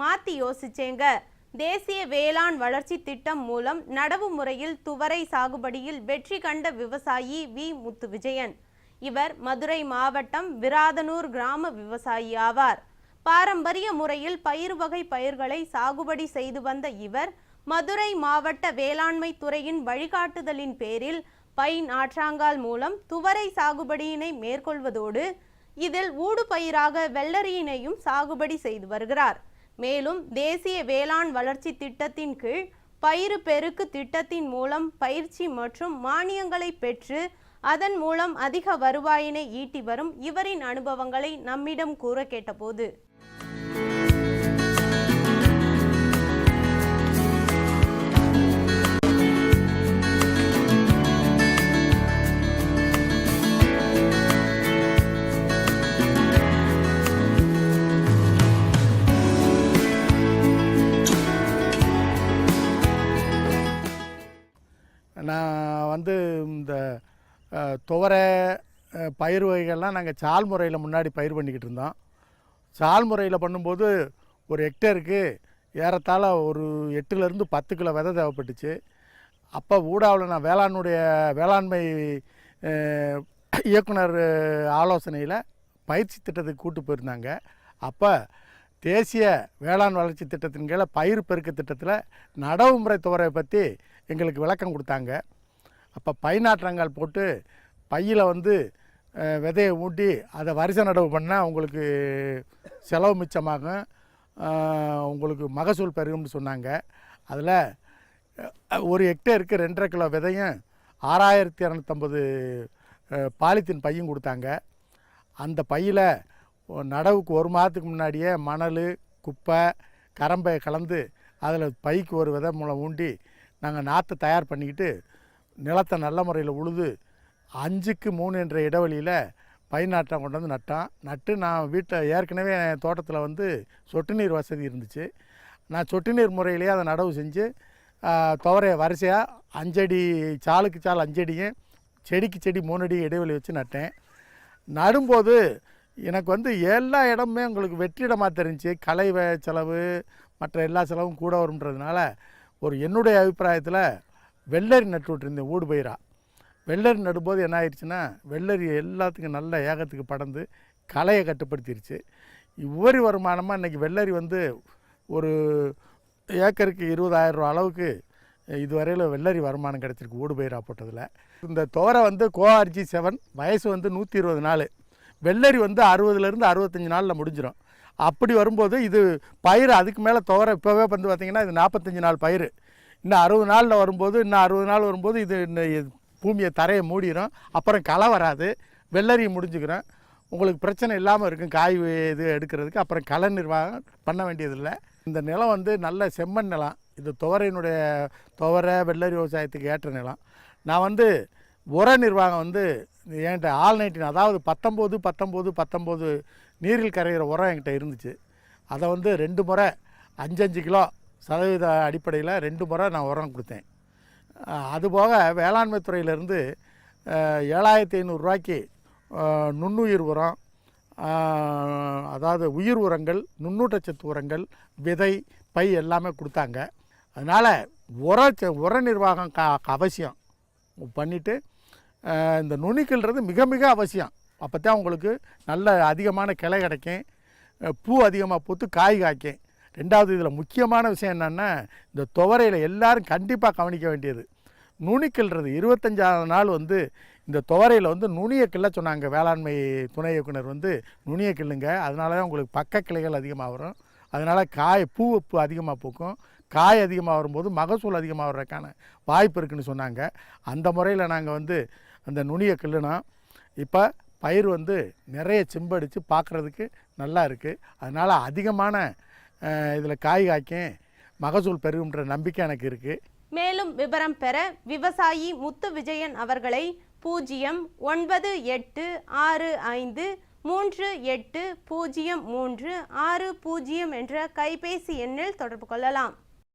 மாத்தி யோசிச்சேங்க. தேசிய வேளாண் வளர்ச்சி திட்டம் மூலம் நடவு முறையில் துவரை சாகுபடியில் வெற்றி கண்ட விவசாயி வி. முத்து விஜயன் இவர் மதுரை மாவட்டம் விராதனூர் கிராம விவசாயி ஆவார். பாரம்பரிய முறையில் பயிர் வகை பயிர்களை சாகுபடி செய்து வந்த இவர் மதுரை மாவட்ட வேளாண்மை துறையின் வழிகாட்டுதலின் பேரில் பைன் ஆற்றாங்கால் மூலம் துவரை சாகுபடியினை மேற்கொள்வதோடு இதில் ஊடுபயிராக வெள்ளரியினையும் சாகுபடி செய்து வருகிறார். மேலும் தேசிய வேளாண் வளர்ச்சி திட்டத்தின் கீழ் பயிறு பெருக்கு திட்டத்தின் மூலம் பயிற்சி மற்றும் மானியங்களை பெற்று அதன் மூலம் அதிக வருவாயினை ஈட்டி வரும் இவரின் அனுபவங்களை நம்மிடம் கூற கேட்டபோது நான் வந்து இந்த துவரை பயிர் வகைகள்லாம் நாங்கள் சால் முறையில் முன்னாடி பயிர் பண்ணிக்கிட்டு இருந்தோம். சால் முறையில் பண்ணும்போது ஒரு ஹெக்டேருக்கு ஏறத்தாழ ஒரு எட்டுலேருந்து பத்து கிலோ விதை தேவைப்பட்டுச்சு. அப்போ ஊடாவில் நான் வேளாண்னுடைய வேளாண்மை இயக்குனர் ஆலோசனையில் பயிற்சி திட்டத்துக்கு கூட்டு போயிருந்தாங்க. அப்போ தேசிய வேளாண் வளர்ச்சி திட்டத்தின் கீழே பயிர் பெருக்க திட்டத்தில் நடவு முறை துவரை பற்றி எங்களுக்கு விளக்கம் கொடுத்தாங்க. அப்போ பைநாற்றங்கால் போட்டு பையில் வந்து விதையை ஊட்டி அதை வரிசை நடவு பண்ணால் உங்களுக்கு செலவு மிச்சமாகும். உங்களுக்கு மகசூல் பெருகும்னு சொன்னாங்க. அதில் ஒரு ஹெக்டேருக்கு ரெண்டரை கிலோ விதையும் ஆறாயிரத்தி இரநூத்தம்பது பாலித்தீன் பையும் கொடுத்தாங்க. அந்த பையில் நடவுக்கு ஒரு மாதத்துக்கு முன்னாடியே மணல் குப்பை கரம்பை கலந்து அதில் பைக்கு ஒரு விதை மூலம் ஊண்டி நாங்கள் நாற்றை தயார் பண்ணிக்கிட்டு நிலத்தை நல்ல முறையில் உழுது அஞ்சுக்கு மூணு என்ற இடைவெளியில் பயிர் கொண்டு வந்து நட்டான். நட்டு நான் வீட்டில் ஏற்கனவே என் தோட்டத்தில் வந்து சொட்டு நீர் வசதி இருந்துச்சு. நான் சொட்டு நீர் முறையிலேயே அதை நடவு செஞ்சு துவரைய வரிசையாக அஞ்சடி சாலுக்கு சால் அஞ்சடியும் செடிக்கு செடி மூணடி இடைவெளி வச்சு நட்டேன். நடும்போது எனக்கு வந்து எல்லா இடமுமே உங்களுக்கு வெற்றிடமாக தெரிஞ்சு கலை செலவு மற்ற எல்லா செலவும் கூட வரும்ன்றதுனால ஒரு என்னுடைய அபிப்பிராயத்தில் வெள்ளரி நட்டு விட்டுருந்தேன் ஊடு பயிரா. வெள்ளரி நடும்போது என்ன ஆயிடுச்சுன்னா வெள்ளரி எல்லாத்துக்கும் நல்ல ஏகத்துக்கு படந்து கலையை கட்டுப்படுத்திடுச்சு உபரி வருமானமாக இன்றைக்கி வெள்ளரி வந்து ஒரு ஏக்கருக்கு இருபதாயிரம் ரூபா அளவுக்கு இதுவரையில் வெள்ளரி வருமானம் கிடச்சிருக்கு ஊடு பயிரா போட்டதில். இந்த தோரை வந்து கோஆர்ஜி செவன் வயசு வந்து நூற்றி இருபது நாள். வெள்ளரி வந்து அறுபதுலேருந்து அறுபத்தஞ்சி நாளில் முடிஞ்சிடும் அப்படி வரும்போது இது பயிர் அதுக்கு மேலே துவர இப்போவே வந்து பார்த்திங்கன்னா இது நாற்பத்தஞ்சு நாள் பயிர் இன்னும் அறுபது நாளில் வரும்போது இன்னும் அறுபது நாள் வரும்போது இது இன்னும் பூமியை தரையை மூடிடும் அப்புறம் களை வராது. வெள்ளரி முடிஞ்சுக்கிறோம் உங்களுக்கு பிரச்சனை இல்லாமல் இருக்கும் காய் இது எடுக்கிறதுக்கு. அப்புறம் களை நிர்வாகம் பண்ண வேண்டியதில்லை. இந்த நிலம் வந்து நல்ல செம்மண் நிலம். இது துவரையினுடைய துவரை வெள்ளரி விவசாயத்துக்கு ஏற்ற நிலம். நான் வந்து உர நிர்வாகம் வந்து என்கிட்ட ஆல் நைன்டீன் அதாவது பத்தொம்போது பத்தொம்போது பத்தொம்போது நீரில் கரைகிற உரம் என்கிட்ட இருந்துச்சு. அதை வந்து ரெண்டு முறை அஞ்சஞ்சு கிலோ சதவீத அடிப்படையில் ரெண்டு முறை நான் உரம் கொடுத்தேன். அதுபோக வேளாண்மை துறையிலேருந்து ஏழாயிரத்தி ஐநூறுரூவாய்க்கு நுண்ணுயிர் உரம் அதாவது உயிர் உரங்கள் நுண்ணூட்டச்சத்து உரங்கள் விதை பை எல்லாமே கொடுத்தாங்க. அதனால் உர ச- உர நிர்வாகம் க அவசியம். பண்ணிவிட்டு இந்த நுனிக்கல்றது மிக மிக அவசியம். அப்போ தான் உங்களுக்கு நல்ல அதிகமான கிளை கிடைக்கும். பூ அதிகமாக பூத்து காய் காய்க்கும். ரெண்டாவது இதில் முக்கியமான விஷயம் என்னென்னா இந்த துவரையில் எல்லாரும் கண்டிப்பாக கவனிக்க வேண்டியது. நுனிக்கிள்றது இருபத்தஞ்சாவது நாள் வந்து இந்த துவரையில் வந்து நுனியை கிள்ள சொன்னாங்க. வேளாண்மை துணை இயக்குனர் வந்து நுனியை கிள்ளுங்க. அதனால தான் உங்களுக்கு பக்க கிளைகள் அதிகமாக வரும். அதனால் காய் பூ பூ அதிகமாக பூக்கும். காய் அதிகமாக வரும்போது மகசூல் அதிகமாக வர்றதுக்கான வாய்ப்பு இருக்குன்னு சொன்னாங்க. அந்த முறையில் நாங்கள் வந்து அந்த நுனியை கிள்ளுனோம் இப்போ பயிர் வந்து நிறைய செம்படித்து பார்க்குறதுக்கு நல்லா இருக்குது அதனால் அதிகமான இதில் காய் காய்க்கும் மகசூல் பெருகுன்ற நம்பிக்கை எனக்கு இருக்குது மேலும் விவரம் பெற விவசாயி முத்து விஜயன் அவர்களை பூஜ்ஜியம் ஒன்பது எட்டு ஆறு ஐந்து மூன்று எட்டு பூஜ்ஜியம் மூன்று ஆறு பூஜ்ஜியம் என்ற கைபேசி எண்ணில் தொடர்பு கொள்ளலாம்.